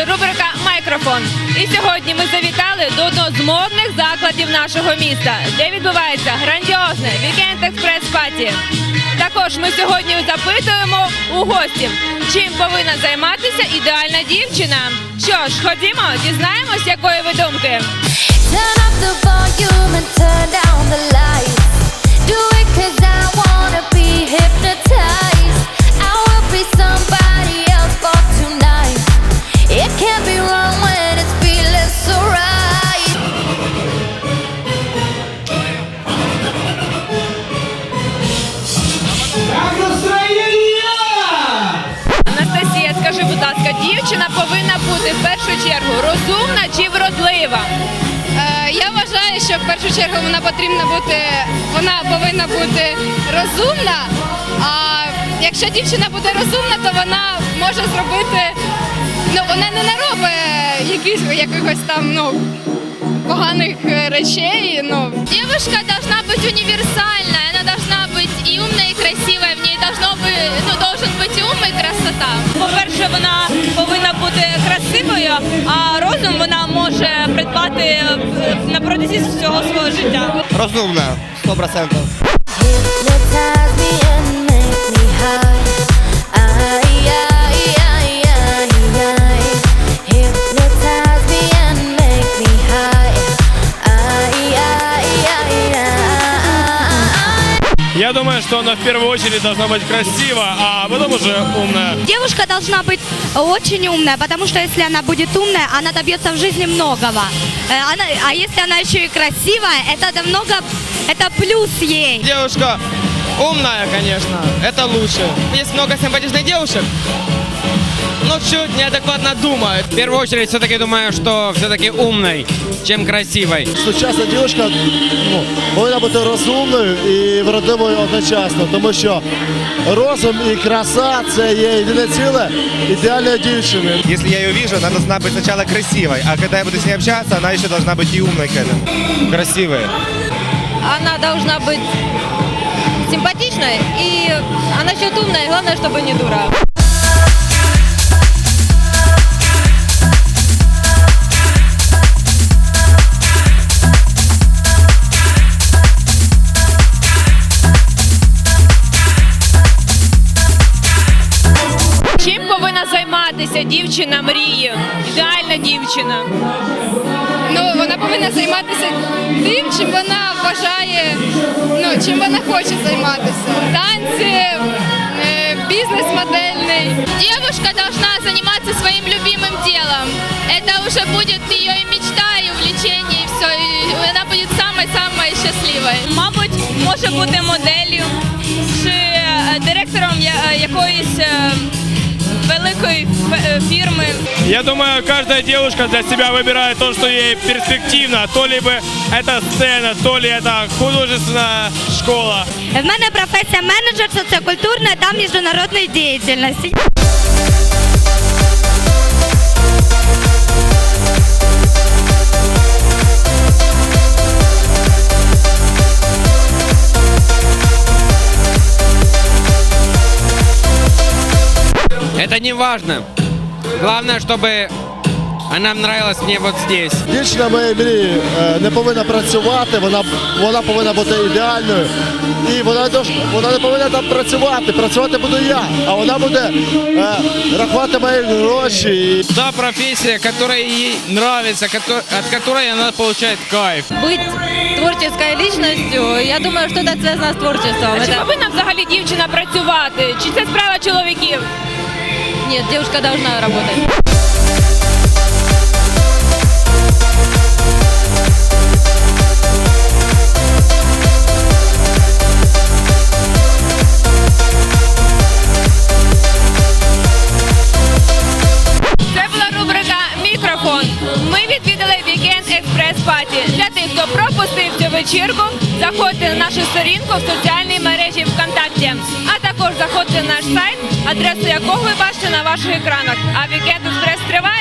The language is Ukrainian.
ефірі рубрика Майкрофон. І сьогодні ми завітали до одного з модних закладів нашого міста, де відбувається грандіозне вікенд експрес паті. Також ми сьогодні запитуємо у гостів, чим повинна займатися ідеальна дівчина. Що ж, ходімо, дізнаємось, якої ви думки. Ласка, дівчина повинна бути в першу чергу розумна чи вродлива? Е, Я вважаю, що в першу чергу вона потрібна бути, вона повинна бути розумна. А якщо дівчина буде розумна, то вона може зробити, ну вона не наробить якихось, якихось там ну, поганих е, речей. Ну. Девушка должна быть универсальная, на протязі всього свого життя. Розумна, 100%. Я думаю, что она в первую очередь должна быть красива, а потом уже умная. Девушка должна быть очень умная, потому что если она будет умная, она добьется в жизни многого. Э, она- а если она еще и красивая, это намного, это плюс ей. Девушка умная, конечно, это лучше. Есть много симпатичных девушек, но чуть неадекватно думают. В первую очередь, все-таки думаю, что все-таки умной, чем красивой. Сучасна дівчинка ну, повинна бути розумною і вродливою одночасно, тому що розум і краса це є єдине ціле ідеальної дівчини. Если я ее вижу, она должна быть сначала красивой, а когда я буду с ней общаться, она еще должна быть и умной к этому. Красивая. Она должна быть симпатичной и а насчет умной, главное, чтобы не дура. Чим повинна займатися дівчина мрії? Ідеальна дівчина. Ну, вона повинна займатися тим, чим вона вважає, чим вона хоче займатися. Танці, е, бізнес модельний. Девушка должна заниматься своим любимым делом. Это уже будет ее и мечта, и увлечение, и все. И она будет самой-самой счастливой. Мабуть, може бути моделлю чи е, директором я- е, якоїсь великої ф- е, фірми. Я думаю, каждая девушка для себя выбирает то, что ей перспективно. То ли бы это сцена, то ли это художественная школа. В мене професія менеджер соціокультурної та міжнародної діяльності. Это не важно. Главное, чтобы она нравилась мне вот здесь. Дівчина моєї мрії е, не повинна працювати, вона, вона повинна бути ідеальною. І вона, вона не повинна там працювати. Працювати буду я, а вона буде е, рахувати мої гроші. Та профессия, которая ей нравится, кото- от которой она получает кайф. Бути творчою лічністю, я думаю, що це зв'язано з творчеством. А чи повинна взагалі дівчина працювати? Чи це справа чоловіків? Ні, девушка должна працювати. Вечірку, заходьте на нашу сторінку в соціальній мережі ВКонтакті, а також заходьте на наш сайт, адресу якого ви бачите на ваших екранах. А вікенд експрес триває.